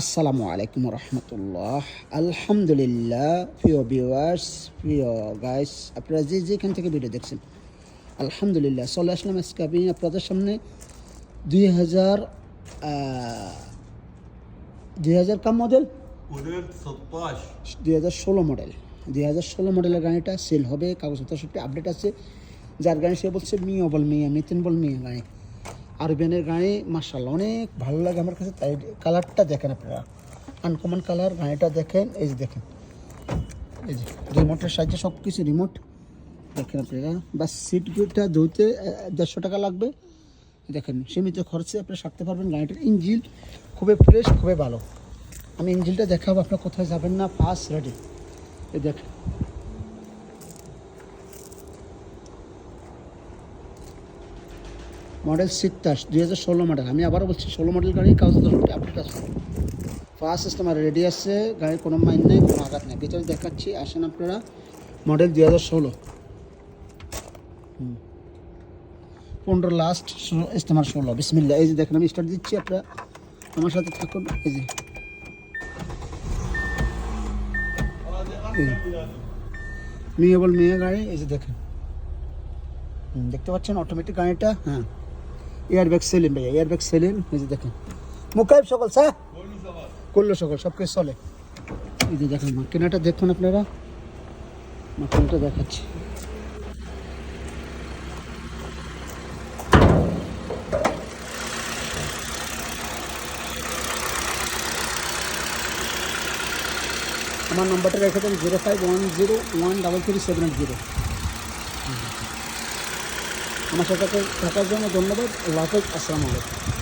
আসসালামু আলাইকুম রহমতুল্লাহ। আলহামদুলিল্লাহ প্রিয় ভিউয়ার্স প্রিয় গাইস আপনারা যে যেখান থেকে ভিডিও দেখছেন আলহামদুলিল্লাহ সাল্লাহ আসলাম এসকাবি আপনাদের সামনে দুই হাজার দুই হাজার কাম মডেল দুই হাজার ষোলো মডেল দুই হাজার ষোলো মডেলের গাড়িটা সেল হবে কাগজপত্র সবটি আপডেট আছে। যার গাড়ি সে বলছে মেয়ে বল মেয়ে নিতিন বল মেয়ে গাড়ি। আরবিয়ানের গাড়ি মার্শাল অনেক ভালো লাগে আমার কাছে, তাই কালারটা দেখেন আপনারা। আনকমন কালার গাড়িটা দেখেন, এই যে দেখেন। এই যে রিমোটের সাহায্যে সব কিছু রিমোট দেখেন আপনারা, বাস সিটটা ধুতে দেড়শো টাকা লাগবে। দেখেন, সীমিত খরচে আপনি সারতে পারবেন, গাড়িটার ইঞ্জিন খুবই ফ্রেশ খুবই ভালো। আমি ইঞ্জিনটা দেখাবো, আপনার কোথায় যাবেন না ফার্স্ট রেডি এই দেখেন। মডেল সিত্তাস দুই হাজার ষোলো মডেল। আমি আবারও বলছি, ষোলো মডেল গাড়ি কাগজ দশটি আপডেট আছে ফার্স্ট সিস্টেম আর রেডি আছে, গাড়ির কোনো মাইন নেই, কোনো আঘাত নেই। ভিতরে দেখাচ্ছি, আসেন আপনারা, মডেল দুই হাজার ষোলো। পনেরো লাস্ট ইস্তেমার ষোলো। বিসমিল্লা এই যে দেখেন, আমি স্টার্ট দিচ্ছি আপনারা। আমার সাথে থাকুন, এই যে। মেয়ে বল, মেয়ে গাড়ি, এই যে দেখেন। দেখতে পাচ্ছেন অটোমেটিক গাড়িটা? হ্যাঁ। এয়ার ব্যাগ সেলিম ভাইয়া এয়ার ব্যাগ সেলিম এই যে দেখেন। মুকাইব সকল, স্যার? করল সকল সব কিছু চলে। এই যে দেখেন মাকিনাটা দেখুন আপনারা। মাকিনাটা দেখাচ্ছি। আমার নম্বরটা রেখে দেন zero five one zero one double three seven zero. আমার সাথে থাকার জন্য ধন্যবাদ। আল্লাহ হাফেজ আসসালামু আলাইকুম।